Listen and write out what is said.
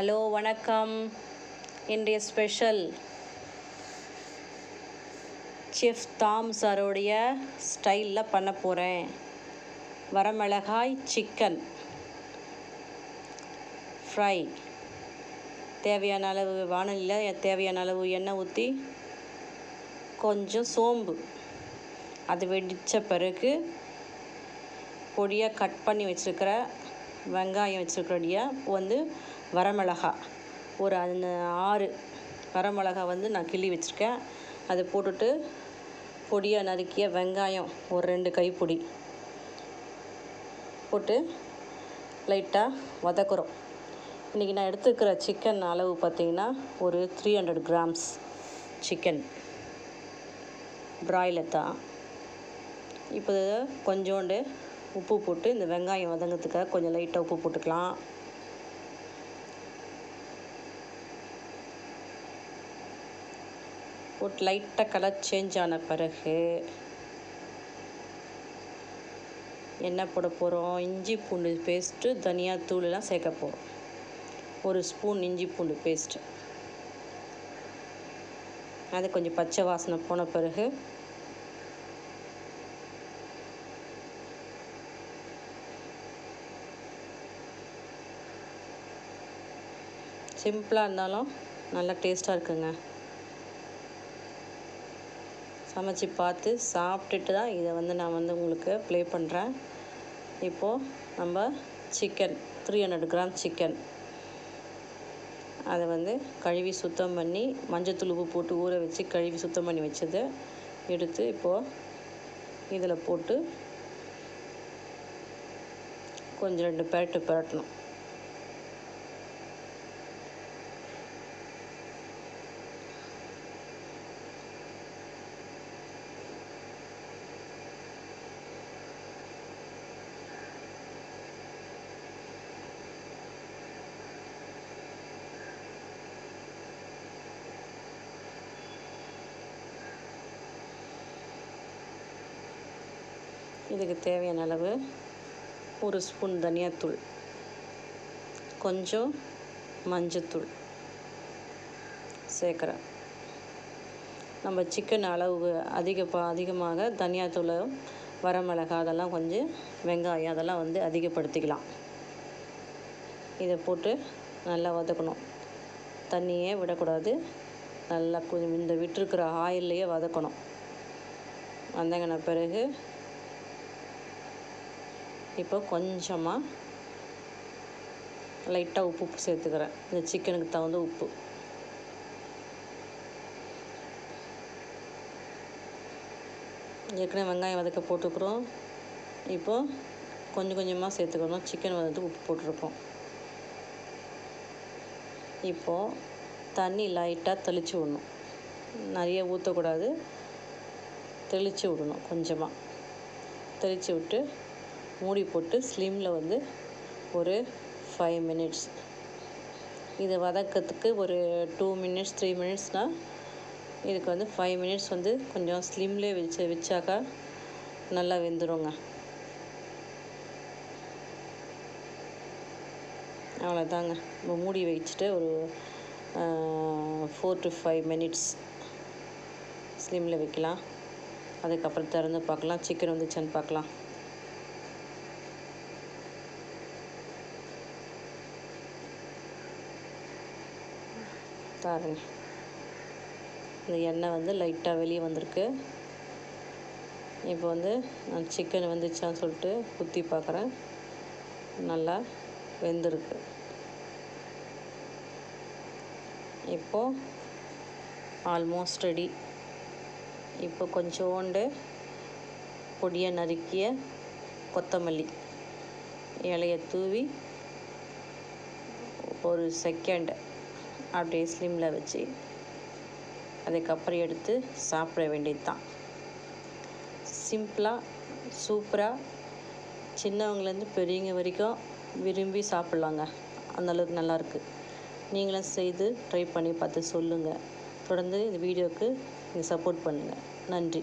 Hello வணக்கம். இன்றைய special chef தாம் சாரோடைய ஸ்டைலில் பண்ண போகிறேன் வரமிளகாய் சிக்கன் ஃப்ரை தேவையான அளவு வானலியில் தேவையான அளவு எண்ணெய் ஊற்றி கொஞ்சம் சோம்பு. அது வெடித்த பிறகு பொடியாக கட் பண்ணி வச்சுருக்கிற வெங்காயம் வச்சுருக்கிறடியாக வந்து வரமிளகா. ஒரு அந்த ஆறு வரமிளகா வந்து நான் கிள்ளி வச்சுருக்கேன். அதை போட்டுட்டு பொடியாக நறுக்கிய வெங்காயம் ஒரு ரெண்டு கைப்பொடி போட்டு லைட்டாக வதக்குறோம். இன்றைக்கி நான் எடுத்துக்கிற சிக்கன் அளவு பார்த்திங்கன்னா ஒரு three hundred grams chicken. Broiler தான். இப்போ கொஞ்சோண்டு உப்பு போட்டு இந்த வெங்காயம் வதங்கிறதுக்காக கொஞ்சம் லைட்டாக உப்பு போட்டுக்கலாம். போட்டு லைட்டாக கலர் சேஞ்ச் ஆன பிறகு என்ன போட போகிறோம் இஞ்சி பூண்டு பேஸ்ட்டு தனியா தூளெலாம் சேர்க்க போகிறோம் ஒரு ஸ்பூன் இஞ்சி பூண்டு பேஸ்ட்டு அது கொஞ்சம் பச்சை வாசனை போன பிறகு சிம்பிளாக இருந்தாலும் நல்லா டேஸ்ட்டாக இருக்குங்க. சமைச்சு பார்த்து சாப்பிட்டுட்டு தான் இதை வந்து நான் வந்து உங்களுக்கு ப்ளே பண்ணுறேன் இப்போது நம்ம chicken three hundred gram chicken அதை வந்து கழுவி சுத்தம் பண்ணி மஞ்சத்தூள் உப்பு போட்டு ஊற வச்சு கழுவி சுத்தம் பண்ணி வச்சதை. எடுத்து இப்போது இதில் போட்டு கொஞ்சம் ரெண்டு பேரட்டு பரட்டணும். இதுக்கு தேவையான அளவு ஒரு ஸ்பூன் தனியாத்தூள் கொஞ்சம் மஞ்சத்தூள் சேர்க்குறேன். நம்ம சிக்கன் அளவு அதிக அதிகமாக தனியாத்தூளும் வரமிளகா அதெல்லாம் கொஞ்சம் வெங்காயம் அதெல்லாம் வந்து அதிகப்படுத்திக்கலாம். இதை போட்டு நல்லா வதக்கணும். தண்ணியே விடக்கூடாது. நல்லா கொஞ்சம் இந்த விட்டுருக்கிற ஆயில்லையே வதக்கணும். வந்தங்கின பிறகு இப்போ கொஞ்சமாக லைட்டாக உப்பு உப்பு சேர்த்துக்கிறேன். இந்த சிக்கனுக்கு தகுந்த உப்பு. ஏற்கனவே வெங்காயம் வதக்க போட்டுக்கிறோம். இப்போது கொஞ்சம் கொஞ்சமாக சேர்த்துக்கணும். சிக்கன் வந்து உப்பு போட்டிருக்கோம். இப்போது தண்ணி லைட்டாக தெளித்து விடணும். நிறைய ஊற்றக்கூடாது தெளித்து விடணும் கொஞ்சமாக தெளித்து விட்டு மூடி போட்டு ஸ்லிம்மில் வந்து ஒரு ஃபைவ் மினிட்ஸ் இதை வதக்கிறதுக்கு ஒரு டூ மினிட்ஸ் த்ரீ மினிட்ஸ்னால் இதுக்கு வந்து ஃபைவ் மினிட்ஸ் வந்து கொஞ்சம் ஸ்லிம்லேயே வச்சு வச்சாக்கா நல்லா வெந்துடுங்க அவ்வளோதாங்க நம்ம மூடி வச்சுட்டு ஒரு ஃபோர் டு ஃபைவ் மினிட்ஸ் ஸ்லிம்மில் வைக்கலாம். அதுக்கப்புறம் திறந்து பார்க்கலாம். சிக்கன் வந்துச்சான்னு பார்க்கலாம். பாருங்க இந்த எண்ணெய் வந்து லைட்டாக வெளியே வந்திருக்கு. இப்போ வந்து நான் சிக்கன் வந்துச்சான்னு சொல்லிட்டு குத்தி பார்க்குறேன். நல்லா வெந்திருக்கு. இப்போது ஆல்மோஸ்ட் ரெடி இப்போ கொஞ்சோண்டு பொடியை நறுக்கிய கொத்தமல்லி இலையை தூவி ஒரு செகண்ட் அப்படியே ஸ்லிம்மில் வச்சு அதுக்கப்புறம் எடுத்து சாப்பிட வேண்டியது தான் சிம்பிளாக சூப்பராக சின்னவங்கலேருந்து பெரியவங்க வரைக்கும் விரும்பி சாப்பிட்லாங்க. அந்தளவுக்கு நல்லாயிருக்கு நீங்களும் செய்து ட்ரை பண்ணி பார்த்து சொல்லுங்கள் தொடர்ந்து இந்த வீடியோவுக்கு நீங்கள் சப்போர்ட் பண்ணுங்கள் நன்றி.